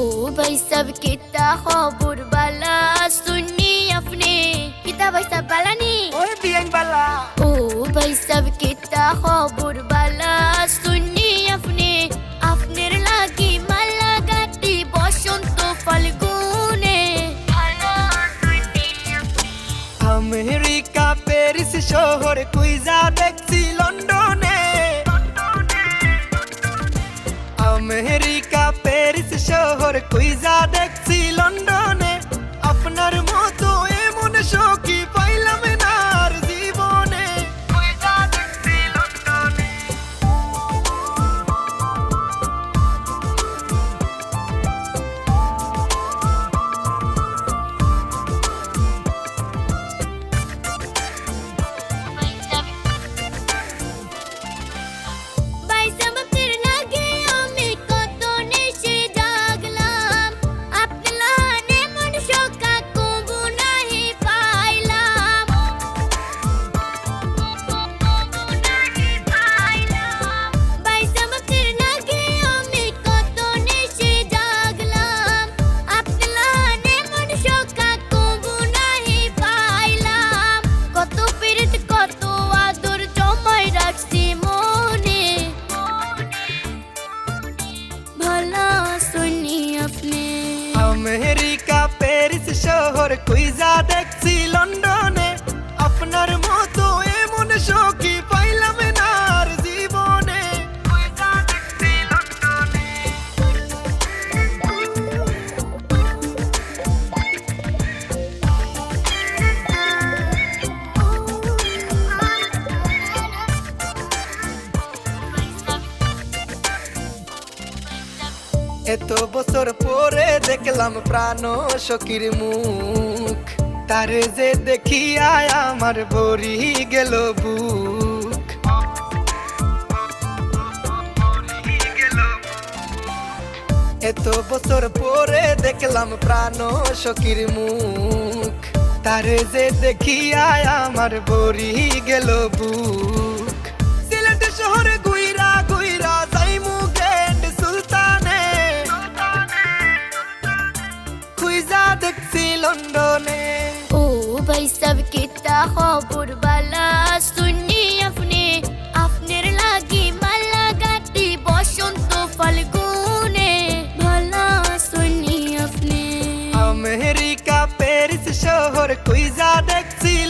भाई सब कितना खबर वाला सुननी अपने कितना भाई सब वाला नहीं ওই বিয়াইন বালা ओ भाई सब कितना खबर वाला सुननी अपने अपने লাগি মালা গাটি বসন্ত ফাল্গুনে ভালো শুননি আপনি আমেরিকা প্যারিস শহর কুইজা দেখছি লন্ডনে শহর কুইজা শহর কুইজা দেখছি লন্ডনে। আপনার মতো এমন সখী পাইলাম না আর জীবনে। এত বছর পরে দেখলাম প্রাণ সখীর মুখ। তারে যে দেখিয়া আমার ভরি গেল বুক। এত বছর পরে দেখলাম প্রাণ সখীর মুখ। তারে যে দেখিয়া আমার ভরি গেল বুক। সিলেট শহরে গুইরা গুইরা যাইমু গেন্ড সুলতানে। খুইজা দেখছি লন্ডনে। খবর বালা, শুনি আপনি, আপনার লাগি মালা গাটি, বসন্ত ফাল্গুনে। ভালা শুনি আপনি। আমেরিকা, প্যারিস শহর, কুইজা দেখছি